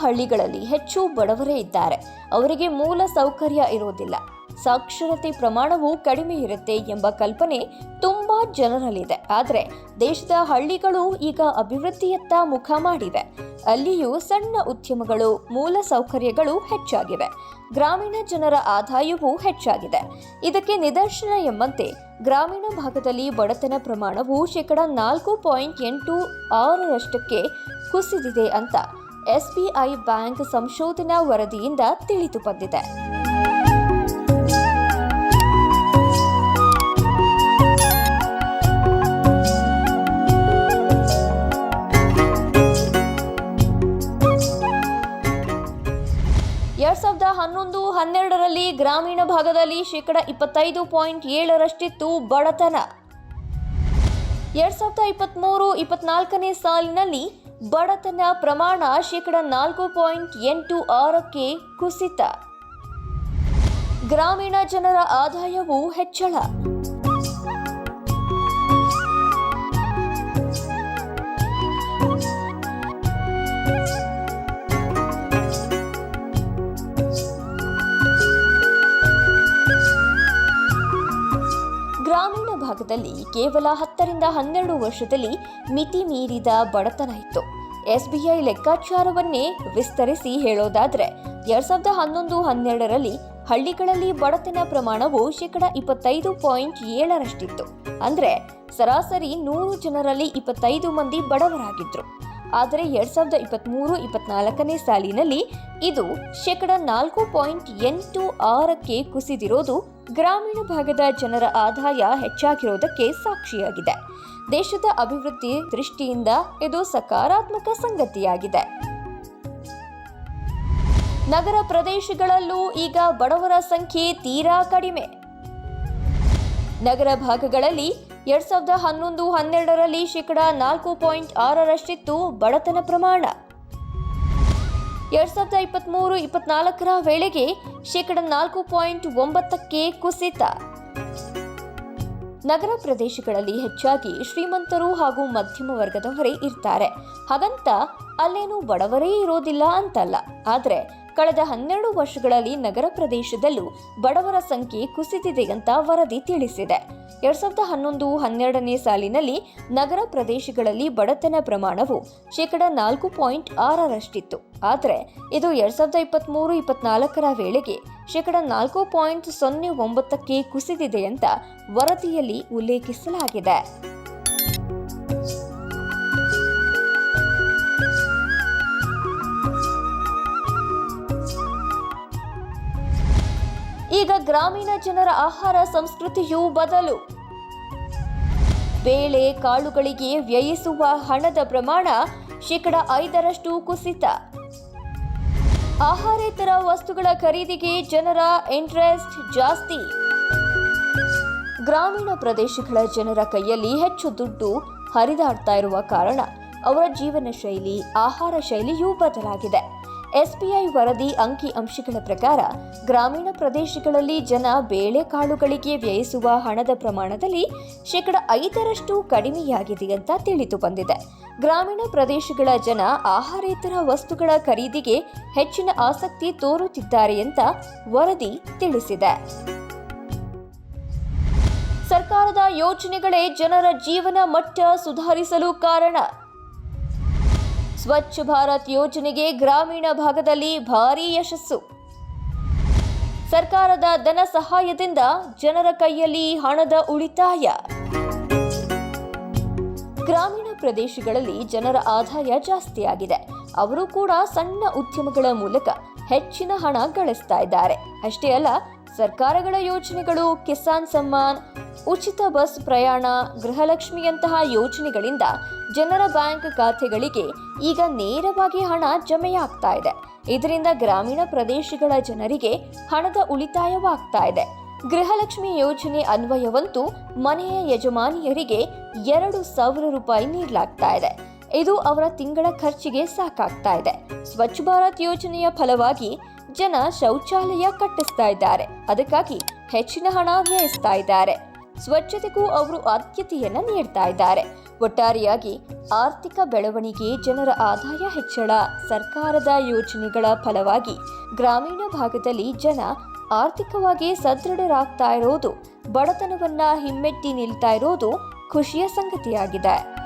ಹಳ್ಳಿಗಳಲ್ಲಿ ಹೆಚ್ಚು ಬಡವರೇ ಇದ್ದಾರೆ. ಅವರಿಗೆ ಮೂಲ ಸೌಕರ್ಯ ಇರೋದಿಲ್ಲ ಸಾಕ್ಷರತೆ ಪ್ರಮಾಣವು ಕಡಿಮೆ ಇರುತ್ತೆ ಎಂಬ ಕಲ್ಪನೆ ತುಂಬಾ ಜನರಲ್ಲಿದೆ. ಆದರೆ ದೇಶದ ಹಳ್ಳಿಗಳು ಈಗ ಅಭಿವೃದ್ಧಿಯತ್ತ ಮುಖ ಮಾಡಿವೆ. ಅಲ್ಲಿಯೂ ಸಣ್ಣ ಉದ್ಯಮಗಳು, ಮೂಲ ಸೌಕರ್ಯಗಳು ಹೆಚ್ಚಾಗಿವೆ. ಗ್ರಾಮೀಣ ಜನರ ಆದಾಯವೂ ಹೆಚ್ಚಾಗಿದೆ. ಇದಕ್ಕೆ ನಿದರ್ಶನ ಎಂಬಂತೆ ಗ್ರಾಮೀಣ ಭಾಗದಲ್ಲಿ ಬಡತನ ಪ್ರಮಾಣವು ಶೇಕಡ ನಾಲ್ಕು ಪಾಯಿಂಟ್ ಎಂಟು ಆರರಷ್ಟಕ್ಕೆ ಕುಸಿದಿದೆ ಅಂತ ಎಸ್ಬಿಐ ಬ್ಯಾಂಕ್ ಸಂಶೋಧನಾ ವರದಿಯಿಂದ ತಿಳಿದು ಬಂದಿದೆ. ಎರಡ್ ಸಾವಿರದ ಹನ್ನೊಂದು ಹನ್ನೆರಡರಲ್ಲಿ ಗ್ರಾಮೀಣ ಭಾಗದಲ್ಲಿ ಶೇಕಡ ಇಪ್ಪತ್ತೈದು ಪಾಯಿಂಟ್ ಏಳರಷ್ಟಿತ್ತು ಬಡತನ. ಎರಡ್ ಸಾವಿರದ ಇಪ್ಪತ್ತ್ಮೂರು ಇಪ್ಪತ್ನಾಲ್ಕನೇ ಸಾಲಿನಲ್ಲಿ ಬಡತನ ಪ್ರಮಾಣ ಶೇಕಡ ನಾಲ್ಕು ಪಾಯಿಂಟ್ ಎಂಟು ಆರಕ್ಕೆ ಕುಸಿತ. ಗ್ರಾಮೀಣ ಜನರ ಆದಾಯವೂ ಹೆಚ್ಚಳ. ಭಾಗದಲ್ಲಿ ಕೇವಲ ಹತ್ತರಿಂದ ಹನ್ನೆರಡು ವರ್ಷದಲ್ಲಿ ಮಿತಿ ಮೀರಿದ ಬಡತನ ಇತ್ತು. ಎಸ್ಬಿಐ ಲೆಕ್ಕಾಚಾರವನ್ನೇ ವಿಸ್ತರಿಸಿ ಹೇಳೋದಾದರೆ, ಎರಡ್ ಸಾವಿರದ ಹನ್ನೊಂದು ಹನ್ನೆರಡರಲ್ಲಿ ಹಳ್ಳಿಗಳಲ್ಲಿ ಬಡತನ ಪ್ರಮಾಣವು ಶೇಕಡ ಇಪ್ಪತ್ತೈದು ಪಾಯಿಂಟ್ ಏಳರಷ್ಟಿತ್ತು. ಅಂದ್ರೆ ಸರಾಸರಿ ನೂರು ಜನರಲ್ಲಿ ಇಪ್ಪತ್ತೈದು ಮಂದಿ ಬಡವರಾಗಿದ್ರು. ಆದರೆ ಎರಡ್ ಸಾವಿರದ ಇಪ್ಪತ್ತ್ಮೂರು ಇಪ್ಪತ್ನಾಲ್ಕನೇ ಸಾಲಿನಲ್ಲಿ ಇದು ಶೇಕಡ ನಾಲ್ಕು ಪಾಯಿಂಟ್ ಎಂಟು ಆರಕ್ಕೆ ಕುಸಿದಿರೋದು ಗ್ರಾಮೀಣ ಭಾಗದ ಜನರ ಆದಾಯ ಹೆಚ್ಚಾಗಿರೋದಕ್ಕೆ ಸಾಕ್ಷಿಯಾಗಿದೆ. ದೇಶದ ಅಭಿವೃದ್ಧಿ ದೃಷ್ಟಿಯಿಂದ ಇದು ಸಕಾರಾತ್ಮಕ ಸಂಗತಿಯಾಗಿದೆ. ನಗರ ಪ್ರದೇಶಗಳಲ್ಲೂ ಈಗ ಬಡವರ ಸಂಖ್ಯೆ ತೀರಾ ಕಡಿಮೆ. ನಗರ ಭಾಗಗಳಲ್ಲಿ ಎರಡ್ ಸಾವಿರದ ಹನ್ನೊಂದು ಹನ್ನೆರಡರಲ್ಲಿ ಶೇಕಡ ನಾಲ್ಕು ಪಾಯಿಂಟ್ ಆರರಷ್ಟಿತ್ತು ಬಡತನ ಪ್ರಮಾಣ. ಎರಡ್ ಸಾವಿರದ ಇಪ್ಪತ್ತ್ಮೂರು ಇಪ್ಪತ್ನಾಲ್ಕರ ವೇಳೆಗೆ ಶೇಕಡ ನಾಲ್ಕು ಪಾಯಿಂಟ್ ಒಂಬತ್ತಕ್ಕೆ ಕುಸಿತ. ನಗರ ಪ್ರದೇಶಗಳಲ್ಲಿ ಹೆಚ್ಚಾಗಿ ಶ್ರೀಮಂತರು ಹಾಗೂ ಮಧ್ಯಮ ವರ್ಗದವರೇ ಇರ್ತಾರೆ. ಹಾಗಂತ ಅಲ್ಲೇನು ಬಡವರೇ ಇರೋದಿಲ್ಲ ಅಂತಲ್ಲ. ಆದರೆ ಕಳೆದ ಹನ್ನೆರಡು ವರ್ಷಗಳಲ್ಲಿ ನಗರ ಪ್ರದೇಶದಲ್ಲೂ ಬಡವರ ಸಂಖ್ಯೆ ಕುಸಿದಿದೆ ಅಂತ ವರದಿ ತಿಳಿಸಿದೆ. ಎರಡ್ ಸಾವಿರದ ಹನ್ನೊಂದು ಹನ್ನೆರಡನೇ ಸಾಲಿನಲ್ಲಿ ನಗರ ಪ್ರದೇಶಗಳಲ್ಲಿ ಬಡತನ ಪ್ರಮಾಣವು ಶೇಕಡ ನಾಲ್ಕು ಪಾಯಿಂಟ್ ಆರರಷ್ಟಿತ್ತು. ಆದರೆ ಇದು ಎರಡ್ ಸಾವಿರದ ಇಪ್ಪತ್ತ್ಮೂರು ಇಪ್ಪತ್ನಾಲ್ಕರ ವೇಳೆಗೆ ಶೇಕಡ ನಾಲ್ಕು ಪಾಯಿಂಟ್ ಸೊನ್ನೆ ಒಂಬತ್ತಕ್ಕೆ ಕುಸಿದಿದೆ ಅಂತ ವರದಿಯಲ್ಲಿ ಉಲ್ಲೇಖಿಸಲಾಗಿದೆ. ಈಗ ಗ್ರಾಮೀಣ ಜನರ ಆಹಾರ ಸಂಸ್ಕೃತಿಯು ಬದಲು. ಬೇಳೆ ಕಾಳುಗಳಿಗೆ ವ್ಯಯಿಸುವ ಹಣದ ಪ್ರಮಾಣ ಶೇಕಡ ಐದರಷ್ಟು ಕುಸಿತ. ಆಹಾರೇತರ ವಸ್ತುಗಳ ಖರೀದಿಗೆ ಜನರ ಇಂಟ್ರೆಸ್ಟ್ ಜಾಸ್ತಿ. ಗ್ರಾಮೀಣ ಪ್ರದೇಶಗಳ ಜನರ ಕೈಯಲ್ಲಿ ಹೆಚ್ಚು ದುಡ್ಡು ಹರಿದಾಡ್ತಾ ಇರುವ ಕಾರಣ ಅವರ ಜೀವನ ಶೈಲಿ ಆಹಾರ ಶೈಲಿಯೂ ಬದಲಾಗಿದೆ. ಎಸ್ಬಿಐ ವರದಿ ಅಂಕಿ ಅಂಶಗಳ ಪ್ರಕಾರ ಗ್ರಾಮೀಣ ಪ್ರದೇಶಗಳಲ್ಲಿ ಜನ ಬೇಳೆಕಾಳುಗಳಿಗೆ ವ್ಯಯಿಸುವ ಹಣದ ಪ್ರಮಾಣದಲ್ಲಿ ಶೇಕಡ ಐದರಷ್ಟು ಕಡಿಮೆಯಾಗಿದೆ ಅಂತ ತಿಳಿದು ಬಂದಿದೆ. ಗ್ರಾಮೀಣ ಪ್ರದೇಶಗಳ ಜನ ಆಹಾರೇತರ ವಸ್ತುಗಳ ಖರೀದಿಗೆ ಹೆಚ್ಚಿನ ಆಸಕ್ತಿ ತೋರುತ್ತಿದ್ದಾರೆ ಅಂತ ವರದಿ ತಿಳಿಸಿದೆ. ಸರ್ಕಾರದ ಯೋಜನೆಗಳೇ ಜನರ ಜೀವನ ಮಟ್ಟ ಸುಧಾರಿಸಲು ಕಾರಣ. ಸ್ವಚ್ಛ ಭಾರತ್ ಯೋಜನೆಗೆ ಗ್ರಾಮೀಣ ಭಾಗದಲ್ಲಿ ಭಾರೀ ಯಶಸ್ಸು. ಸರ್ಕಾರದ ಧನ ಸಹಾಯದಿಂದ ಜನರ ಕೈಯಲ್ಲಿ ಹಣದ ಉಳಿತಾಯ. ಗ್ರಾಮೀಣ ಪ್ರದೇಶಗಳಲ್ಲಿ ಜನರ ಆದಾಯ ಜಾಸ್ತಿಯಾಗಿದೆ ಅವರು ಕೂಡ ಸಣ್ಣ ಉದ್ಯಮಗಳ ಮೂಲಕ ಹೆಚ್ಚಿನ ಹಣ ಗಳಿಸ್ತಾ ಇದ್ದಾರೆ. ಅಷ್ಟೇ ಅಲ್ಲ ಸರ್ಕಾರಗಳ ಯೋಜನೆಗಳು ಕಿಸಾನ್ ಸಮ್ಮಾನ್, ಉಚಿತ ಬಸ್ ಪ್ರಯಾಣ, ಗೃಹಲಕ್ಷ್ಮಿಯಂತಹ ಯೋಜನೆಗಳಿಂದ ಜನರ ಬ್ಯಾಂಕ್ ಖಾತೆಗಳಿಗೆ ಈಗ ನೇರವಾಗಿ ಹಣ ಜಮೆಯಾಗ್ತಾ ಇದೆ. ಇದರಿಂದ ಗ್ರಾಮೀಣ ಪ್ರದೇಶಗಳ ಜನರಿಗೆ ಹಣದ ಉಳಿತಾಯವಾಗ್ತಾ ಇದೆ. ಗೃಹಲಕ್ಷ್ಮಿ ಯೋಜನೆ ಅನ್ವಯವಂತೂ ಮನೆಯ ಯಜಮಾನಿಯರಿಗೆ ಎರಡು ಸಾವಿರ ರೂಪಾಯಿ ನೀಡಲಾಗ್ತಾ ಇದೆ. ಇದು ಅವರ ತಿಂಗಳ ಖರ್ಚಿಗೆ ಸಾಕಾಗ್ತಾ ಇದೆ. ಸ್ವಚ್ಛ ಭಾರತ್ ಯೋಜನೆಯ ಫಲವಾಗಿ ಜನ ಶೌಚಾಲಯ ಕಟ್ಟಿಸ್ತಾ ಇದ್ದಾರೆ. ಅದಕ್ಕಾಗಿ ಹೆಚ್ಚಿನ ಹಣ ವ್ಯಯಿಸ್ತಾ ಇದ್ದಾರೆ. ಸ್ವಚ್ಛತೆಗೂ ಅವರು ಆದ್ಯತೆಯನ್ನ ನೀಡ್ತಾ ಇದ್ದಾರೆ. ಒಟ್ಟಾರೆಯಾಗಿ ಆರ್ಥಿಕ ಬೆಳವಣಿಗೆ ಜನರ ಆದಾಯ ಹೆಚ್ಚಳ ಸರ್ಕಾರದ ಯೋಜನೆಗಳ ಫಲವಾಗಿ ಗ್ರಾಮೀಣ ಭಾಗದಲ್ಲಿ ಜನ ಆರ್ಥಿಕವಾಗಿ ಸದೃಢರಾಗ್ತಾ ಇರೋದು, ಬಡತನವನ್ನ ಹಿಮ್ಮೆಟ್ಟಿ ನಿಲ್ತಾ ಇರೋದು ಖುಷಿಯ ಸಂಗತಿಯಾಗಿದೆ.